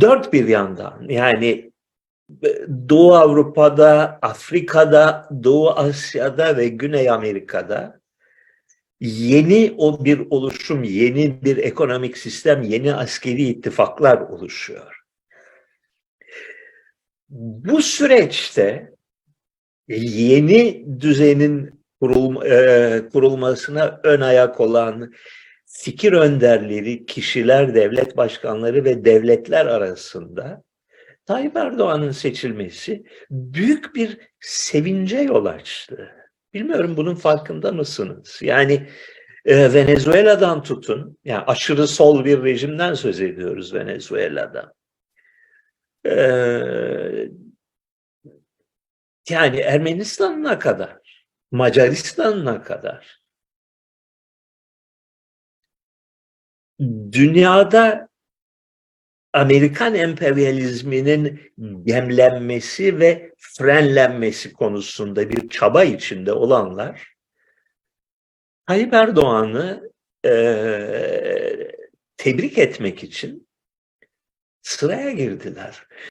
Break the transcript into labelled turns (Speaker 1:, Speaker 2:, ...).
Speaker 1: dört bir yandan yani Doğu Avrupa'da, Afrika'da, Doğu Asya'da ve Güney Amerika'da yeni o bir oluşum, yeni bir ekonomik sistem, yeni askeri ittifaklar oluşuyor. Bu süreçte yeni düzenin kurul, e, kurulmasına ön ayak olan fikir önderleri, kişiler, devlet başkanları ve devletler arasında Tayyip Erdoğan'ın seçilmesi büyük bir sevince yol açtı. Bilmiyorum bunun farkında mısınız? Yani e, Venezuela'dan tutun, yani aşırı sol bir rejimden söz ediyoruz Venezuela'da. E, yani Ermenistan'ına kadar, Macaristan'ına kadar dünyada Amerikan emperyalizminin gemlenmesi ve frenlenmesi konusunda bir çaba içinde olanlar Tayyip Erdoğan'ı eee, tebrik etmek için sıraya girdiler.